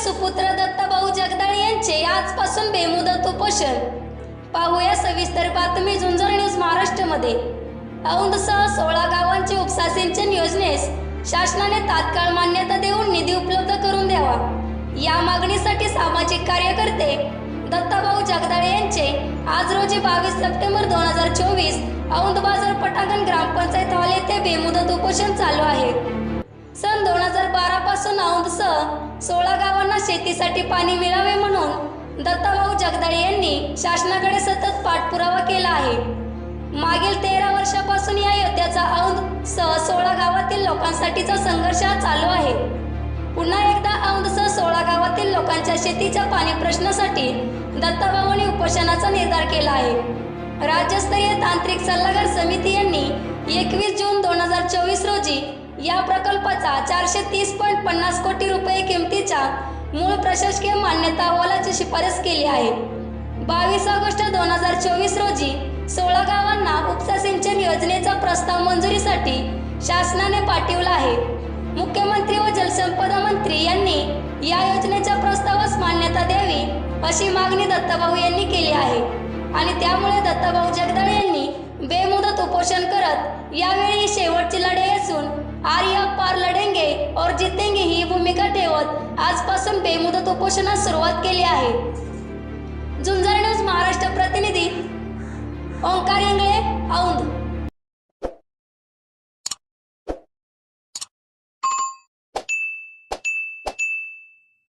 सुपुत्र दत्ताभाऊ जगदाळे यांचे आजपासून बेमुदत उपोषण. पाहूया सविस्तर बातमी झुंजर न्यूज महाराष्ट्रमध्ये. औंधसह सोळा गावांचे उपसा सिंचन योजनेस शासनाने तात्काळ मान्यता देऊन निधी उपलब्ध करून द्यावा. या मागणीसाठी सामाजिक कार्यकर्ते दत्ताभाऊ जगदाळे यांचे आज रोजी बावीस सप्टेंबर दोन हजार चोवीस औंध बाजार पटांगण ग्रामपंचायत हॉल येथे बेमुदत उपोषण चालू आहे. पासून सोळा गावांना शेतीसाठी पाणी मिळावे म्हणून दत्ताभाऊ जगदाळे यांनी शासनाकडे सतत पाठपुरावा केला आहे. मागील तेरा वर्षापासून या योद्ध्याचा औंध सह सोळा गावातील लोकांसाठीचा संघर्ष चालू आहे. पुन्हा एकदा औंधसह सोळा गावातील लोकांच्या शेतीच्या पाणी प्रश्नासाठी दत्ताभाऊंनी उपोषणाचा निर्धार केला आहे. राज्यस्तरीय तांत्रिक सल्लागार समिती एकवीस जून दोन हजार चोवीस रोजी या प्रकल्पाचा चारशे तीस पॉईंट पन्नास कोटी रुपये किमतीच्या मूळ प्रशासकीय मान्यता अहवालाची शिफारस केली आहे. बावीस ऑगस्ट दोन हजार चोवीस रोजी सोळा गावांना उपसा सिंचन योजनेचा प्रस्ताव मंजुरीसाठी शासनाने पाठवला आहे. मुख्यमंत्री व जलसंपदा मंत्री यांनी या योजनेच्या प्रस्तावास मान्यता द्यावी अशी मागणी दत्ताभाऊ यांनी केली आहे. आणि त्यामुळे दत्ताभाऊ जगदाळे यांनी बेमुदत उपोषण करत यावेळी शेवटची लढाई असून आर्य पार लढेंगे और जितेंगे ही भूमिका ठेवत आजपासून बेमुदत उपोषणास सुरुवात केली आहे. झुंजार न्यूज महाराष्ट्र प्रतिनिधी ओंकार इंगळे औंध.